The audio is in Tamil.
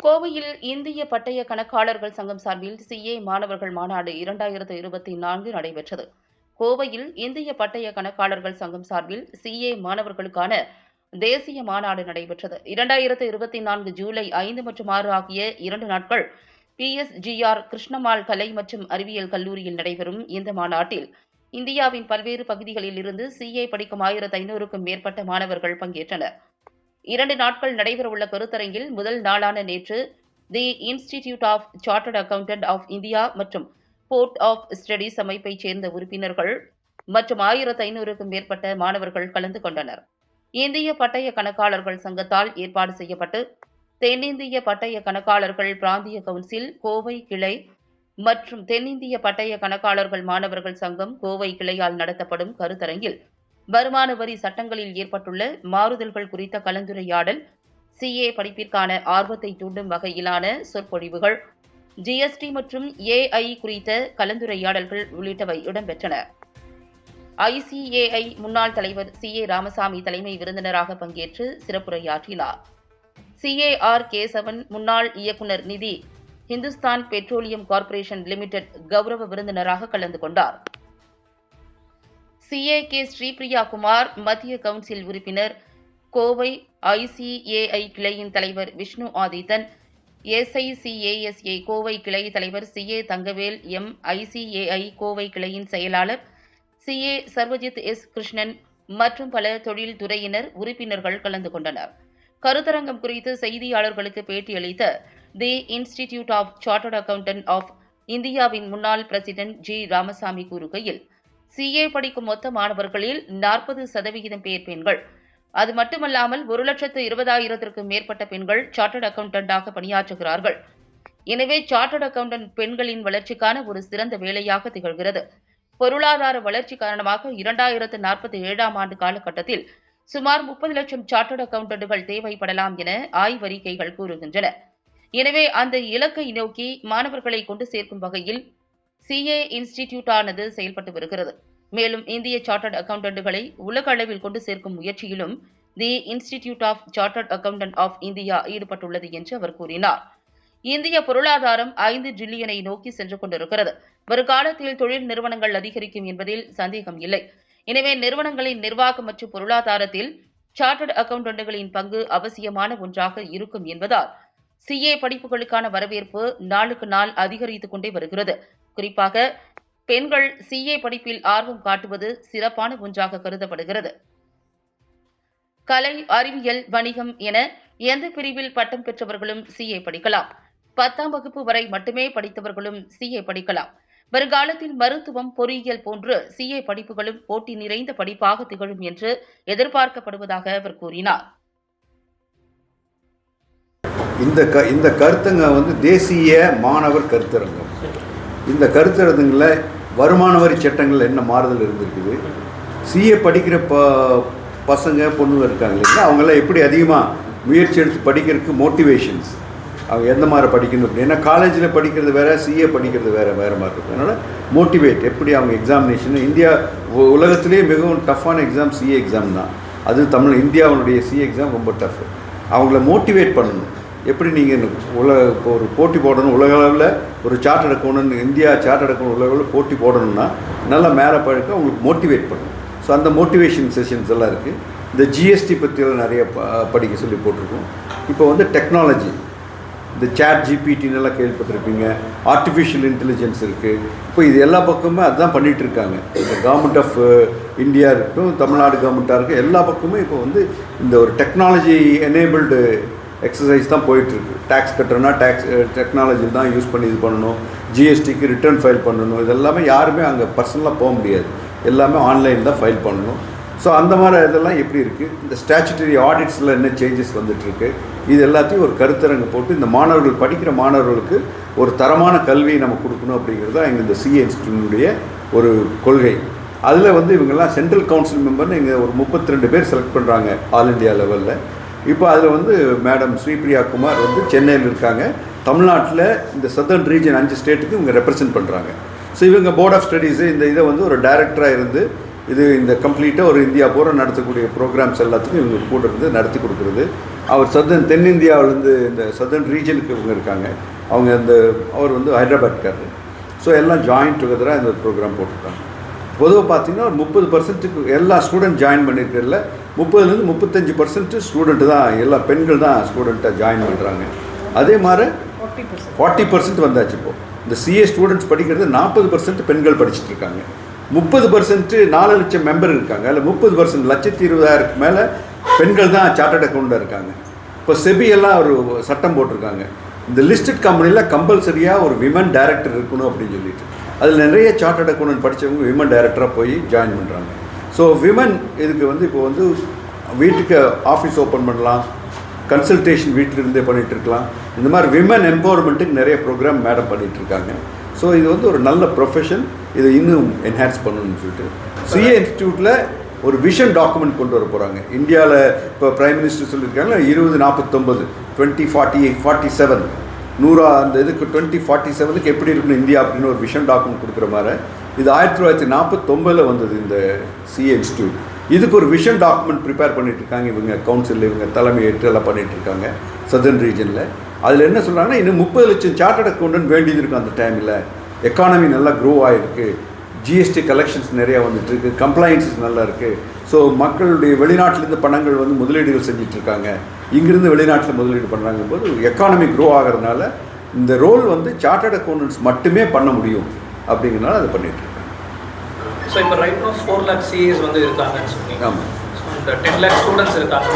கோவையில் இந்திய பட்டய கணக்காளர்கள் சங்கம் சார்பில் சிஏ மாணவர்கள் மாநாடு இரண்டாயிரத்து இருபத்தி நான்கு நடைபெற்றது. கோவையில் இந்திய பட்டய கணக்காளர்கள் சங்கம் சார்பில் சிஏ மாணவர்களுக்கான தேசிய மாநாடு நடைபெற்றது. இரண்டாயிரத்து இருபத்தி நான்கு ஜூலை ஐந்து மற்றும் ஆறு ஆகிய இரண்டு நாட்கள் பிஎஸ்ஜிஆர் கிருஷ்ணமால் கலை மற்றும் அறிவியல் கல்லூரியில் நடைபெறும் இந்த மாநாட்டில் இந்தியாவின் பல்வேறு பகுதிகளில் இருந்து சிஏ படிக்கும் ஆயிரத்து ஐநூறுக்கும் மேற்பட்ட மாணவர்கள் பங்கேற்றனர். இரண்டு நாட்கள் நடைபெறவுள்ள கருத்தரங்கில் முதல் நாளான நேற்று the institute of chartered accountant of India மற்றும் போர்ட் ஆஃப் ஸ்டடீஸ் அமைப்பைச் சேர்ந்த உறுப்பினர்கள் மற்றும் ஆயிரத்து ஐநூறுக்கும் மேற்பட்ட மாணவர்கள் கலந்து கொண்டனர். இந்திய பட்டய கணக்காளர்கள் சங்கத்தால் ஏற்பாடு செய்யப்பட்டு தென்னிந்திய பட்டய கணக்காளர்கள் பிராந்திய கவுன்சில் கோவை கிளை மற்றும் தென்னிந்திய பட்டய கணக்காளர்கள் மாணவர்கள் சங்கம் கோவை கிளையால் நடத்தப்படும் கருத்தரங்கில் வருமான வரி சட்டங்களில் ஏற்பட்டுள்ள மாறுதல்கள் குறித்த கலந்துரையாடல் சிஏ படிப்பிற்கான ஆர்வத்தை தூண்டும் வகையிலான சொற்பொழிவுகள். ஜிஎஸ்டி மற்றும் ஏஐ குறித்த கலந்துரையாடல்கள் உள்ளிட்டவை இடம்பெற்றன. ஐசிஏஐ முன்னாள் தலைவர் சி ஏ ராமசாமி தலைமை விருந்தினராக பங்கேற்று சிறப்புரையாற்றினார். சிஏஆர் கேசவன் முன்னாள் இயக்குநர் நிதி ஹிந்துஸ்தான் பெட்ரோலியம் கார்ப்பரேஷன் லிமிடெட் கௌரவ விருந்தினராக கலந்து கொண்டார். சிஏ கே ஸ்ரீபிரியா குமார் மத்திய கவுன்சில் உறுப்பினர் கோவை ஐசிஏஐ கிளையின் தலைவர் விஷ்ணு ஆதித்தன் எஸ்ஐசிஏஎஸ்ஏ கோவை கிளை தலைவர் CA Thangavel M ICAI Kovai கிளையின் செயலாளர் சிஏ சர்வஜித் எஸ் கிருஷ்ணன் மற்றும் பல தொழில் துறையினர் உறுப்பினர்கள் கலந்து கொண்டனர். கருத்தரங்கம் குறித்து செய்தியாளர்களுக்கு பேட்டியளித்த the institute of chartered accountant of இந்தியாவின் முன்னாள் பிரசிடென்ட் ஜி. ராமசாமி கூறுகையில் சிஏ படிக்கும் மொத்த மாணவர்களில் நாற்பது சதவிகிதம் பேர் பெண்கள். அது மட்டுமல்லாமல் ஒரு லட்சத்து இருபதாயிரத்திற்கும் மேற்பட்ட பெண்கள் சார்ட்டர்ட் அக்கவுண்டண்டாக பணியாற்றுகிறார்கள். எனவே சார்ட்டர்ட் அக்கவுண்டன்ட் பெண்களின் வளர்ச்சிக்கான ஒரு சிறந்த வேலையாக திகழ்கிறது. பொருளாதார வளர்ச்சி காரணமாக இரண்டாயிரத்து நாற்பத்தி ஏழாம் ஆண்டு காலகட்டத்தில் சுமார் முப்பது லட்சம் சார்ட்டர்ட் அக்கவுண்டன்ட்டுகள் தேவைப்படலாம் என ஆய்வறிக்கைகள் கூறுகின்றன. எனவே அந்த இலக்கை நோக்கி மாணவர்களை கொண்டு சேர்க்கும் வகையில் சிஏ இன்ஸ்டிடியூட் ஆனது செயல்பட்டு வருகிறது. மேலும் இந்திய சார்ட்டர்ட் அக்கவுண்டன்ட்டுகளை உலக அளவில் கொண்டு சேர்க்கும் முயற்சியிலும் the institute of chartered accountant of India ஈடுபட்டுள்ளது என்று அவர் கூறினார். இந்திய பொருளாதாரம் ஐந்து டிரில்லியனை நோக்கி சென்று கொண்டிருக்கிறது. வருகாலத்தில் தொழில் நிறுவனங்கள் அதிகரிக்கும் என்பதில் சந்தேகம் இல்லை. எனவே நிறுவனங்களின் நிர்வாகம் மற்றும் பொருளாதாரத்தில் சார்ட்டர்ட் அக்கவுண்டன்ட்டுகளின் பங்கு அவசியமான ஒன்றாக இருக்கும் என்பதால் சிஏ படிப்புகளுக்கான வரவேற்பு நாளுக்கு நாள் அதிகரித்துக் கொண்டே வருகிறது. குறிப்பாக பெண்கள் சிஏ படிப்பில் ஆர்வம் காட்டுவது சிறப்பான ஒன்றாக கருதப்படுகிறது. கலை அறிவியல் வணிகம் என எந்த பிரிவில் பட்டம் பெற்றவர்களும் சிஏ படிக்கலாம். பத்தாம் வகுப்பு வரை மட்டுமே படித்தவர்களும் சிஏ படிக்கலாம். வருங்காலத்தில் மருத்துவம் பொறியியல் போன்று சிஏ படிப்புகளும் போட்டி நிறைந்த படிப்பாக திகழும் என்று எதிர்பார்க்கப்படுவதாக அவர் கூறினார். இந்த க இந்த கருத்துங்க வந்து தேசிய மாணவர் கருத்தரங்கம். இந்த கருத்தரங்குல வருமான வரி சட்டங்கள் என்ன மாறுதல் இருந்திருக்குது? சிஏ படிக்கிற ப பசங்க பொண்ணுங்க இருக்காங்க இல்லைங்களா? அவங்கெல்லாம் எப்படி அதிகமாக முயற்சி எடுத்து படிக்கிறதுக்கு மோட்டிவேஷன்ஸ் அவங்க எந்த மாதிரி படிக்கணும் அப்படின்னா. காலேஜில் படிக்கிறது வேறு சிஏ படிக்கிறது வேறு வேறு மாதிரி இருக்கும். அதனால் மோட்டிவேட் எப்படி அவங்க எக்ஸாமினேஷன் இந்தியா உ- உலகத்திலேயே மிகவும் டஃப்பான எக்ஸாம் சிஏ எக்ஸாம் தான். அது தமிழ் இந்தியாவுடைய சிஏ எக்ஸாம் ரொம்ப டஃப் அவங்கள மோட்டிவேட் பண்ணணும். எப்படி நீங்கள் உலக இப்போ ஒரு போட்டி போடணும் உலக அளவில் ஒரு சார்ட் எடுக்கணும்னு இந்தியா சார்ட் எடுக்கணும் உலக அளவில் போட்டி போடணும்னா நல்லா மேலே பழக்க உங்களுக்கு மோட்டிவேட் பண்ணும். ஸோ அந்த மோட்டிவேஷன் செஷன்ஸ் எல்லாம் இருக்குது இந்த ஜிஎஸ்டி பற்றியெல்லாம் நிறைய ப- படிக்க சொல்லி போட்டிருக்கோம். இப்போ வந்து டெக்னாலஜி இந்த சேட் ஜிபிடின்னு எல்லாம் கேள்விப்பட்டிருப்பீங்க. ஆர்டிஃபிஷியல் இன்டெலிஜென்ஸ் இருக்குது இப்போ இது எல்லா பக்கமுமே அதுதான் பண்ணிகிட்ருக்காங்க இருக்காங்க. இந்த கவர்மெண்ட் ஆஃப் இந்தியா இருக்கட்டும் தமிழ்நாடு கவர்மெண்ட்டாக இருக்கட்டும் எல்லா பக்கமும் இப்போ வந்து இந்த ஒரு டெக்னாலஜி எனேபிள்டு எக்ஸசைஸ் தான் போயிட்டுருக்கு. டேக்ஸ் கட்டுறோன்னா டேக்ஸ் டெக்னாலஜி தான் யூஸ் பண்ணி இது பண்ணணும். ஜிஎஸ்டிக்கு ரிட்டர்ன் ஃபைல் பண்ணணும். இதெல்லாமே யாருமே அங்கே பர்சனலாக போக முடியாது. எல்லாமே ஆன்லைன் தான் ஃபைல் பண்ணணும். ஸோ அந்த மாதிரி இதெல்லாம் எப்படி இருக்குது இந்த ஸ்டாச்சுட்டரி ஆடிட்ஸில் என்ன சேஞ்சஸ் வந்துட்டுருக்கு? இது எல்லாத்தையும் ஒரு கருத்தரங்கு போட்டு இந்த மாணவர்கள் படிக்கிற மாணவர்களுக்கு ஒரு தரமான கல்வியை நம்ம கொடுக்கணும் அப்படிங்கிறது தான் எங்கள் இந்த சிஏ இன்ஸ்டியூனுடைய ஒரு கொள்கை. அதில் வந்து இவங்கெல்லாம் சென்ட்ரல் கவுன்சில் மெம்பர்னு இங்கே ஒரு முப்பத்தி ரெண்டு பேர் செலக்ட் பண்ணுறாங்க ஆல் இந்தியா லெவலில் இப்போ அதில் வந்து மேடம் ஸ்ரீபிரியா குமார் வந்து சென்னையில் இருக்காங்க. தமிழ்நாட்டில் இந்த சதர்ன் ரீஜன் அஞ்சு ஸ்டேட்டுக்கு இவங்க ரெப்ரசென்ட் பண்ணுறாங்க ஸோ இவங்க போர்ட் ஆஃப் ஸ்டடீஸு இந்த இதை வந்து ஒரு டைரக்டராக இருந்து இது இந்த கம்ப்ளீட்டாக ஒரு இந்தியா பூரா நடத்தக்கூடிய ப்ரோக்ராம்ஸ் எல்லாத்துக்கும் இவங்க கூட இருந்து நடத்தி கொடுக்குறது. அவர் சதன் தென்னிந்தியாவிலேருந்து இந்த சதர்ன் ரீஜனுக்கு இவங்க இருக்காங்க. அவங்க அந்த அவர் வந்து ஹைதராபாத்காரர். ஸோ எல்லாம் ஜாயின் டுகெதராக இந்த ப்ரோக்ராம் போட்டிருக்காங்க. பொதுவாக பார்த்தீங்கன்னா ஒரு முப்பது பர்சன்ட்டுக்கு எல்லா ஸ்டூடெண்ட் ஜாயின் பண்ணியிருக்கிறதுல முப்பதுலேருந்து முப்பத்தஞ்சு பர்சன்ட் ஸ்டூடெண்ட்டு தான் எல்லா பெண்கள் தான் ஸ்டூடெண்ட்டாக ஜாயின் பண்ணுறாங்க அதே மாதிரி ஃபார்ட்டி பர்சன்ட் வந்தாச்சு இப்போ. இந்த சிஏ ஸ்டூடெண்ட்ஸ் படிக்கிறது நாற்பது பர்சன்ட் பெண்கள் படிச்சுட்டு இருக்காங்க. முப்பது பர்சன்ட் நாலு லட்சம் மெம்பர் இருக்காங்க. அதில் முப்பது பர்சன்ட் லட்சத்தி இருபதாயிரத்துக்கு மேலே பெண்கள் தான் சார்ட்டர்ட் அக்கௌண்ட்டாக இருக்காங்க. இப்போ செபி எல்லாம் ஒரு சட்டம் போட்டிருக்காங்க. இந்த லிஸ்டட் கம்பெனியில் கம்பல்சரியாக ஒரு விமன் டைரக்டர் இருக்கணும் அப்படின்னு சொல்லிட்டு. அதில் நிறைய சார்ட்டட் அக்கௌண்ட் படித்தவங்க விமன் டைரக்டராக போய் ஜாயின் பண்ணுறாங்க ஸோ விமன் இதுக்கு வந்து இப்போ வந்து வீட்டுக்கு ஆஃபீஸ் ஓப்பன் பண்ணலாம் கன்சல்டேஷன் வீட்டில் இருந்தே இருக்கலாம் இந்த மாதிரி விமன் எம்பவர்மெண்ட்டுக்கு நிறைய ப்ரோக்ராம் மேடம் பண்ணிகிட்ருக்காங்க இருக்காங்க ஸோ இது வந்து ஒரு நல்ல ப்ரொஃபஷன் இதை இன்னும் என்ஹான்ஸ் பண்ணணும்னு சொல்லிட்டு. சிஏ இன்ஸ்டியூட்டில் ஒரு விஷன் டாக்குமெண்ட் கொண்டு வர போகிறாங்க இந்தியாவில் இப்போ ப்ரைம் மினிஸ்டர் சொல்லியிருக்காங்க இருபது நாற்பத்தொம்பது twenty forty eight forty seven நூறா அந்த இதுக்கு டுவெண்ட்டி ஃபார்ட்டி செவனுக்கு எப்படி இருக்கணும் இந்தியா அப்படின்னு ஒரு விஷன் டாக்குமெண்ட் கொடுக்குற மாதிரி. இது ஆயிரத்தி தொள்ளாயிரத்தி நாற்பத்தொம்பதில் வந்தது இந்த சிஏ இன்ஸ்டியூட் இதுக்கு ஒரு விஷன் டாக்குமெண்ட் ப்ரிப்பேர் பண்ணிட்டு இருக்காங்க இவங்க கவுன்சிலில் இவங்க தலைமை ஏற்று எல்லாம் பண்ணிட்டு இருக்காங்க சதர்ன் ரீஜனில் அதில் என்ன சொல்கிறாங்கன்னா இன்னும் முப்பது லட்சம் சார்ட்டர்ட் அக்கௌண்ட் வேண்டியது இருக்கும் அந்த டைமில் எக்கானமி நல்லா க்ரோ ஆகிருக்கு ஜிஎஸ்டி கலெக்ஷன்ஸ் நிறையா வந்துட்டு இருக்கு. கம்ப்ளைன்சஸ் நல்லா இருக்குது ஸோ மக்களுடைய வெளிநாட்டிலேருந்து பணங்கள் வந்து முதலீடுகள் செஞ்சுட்டு இருக்காங்க இங்கிருந்து வெளிநாட்டில் முதலீடு பண்ணுறாங்க போது எக்கானமி க்ரோ ஆகிறதுனால இந்த ரோல் வந்து சார்ட்டர்ட் அக்கௌண்டன்ட்ஸ் மட்டுமே பண்ண முடியும் அப்படிங்கிறனால அதை பண்ணிட்டு இருக்காங்க ஸோ இப்போ ரைட் ஃபோர் லேக் சிஏஸ் வந்து இருக்காங்கன்னு சொன்னீங்க. ஆமாம் டென் லேக் ஸ்டூடெண்ட்ஸ் இருக்காங்க.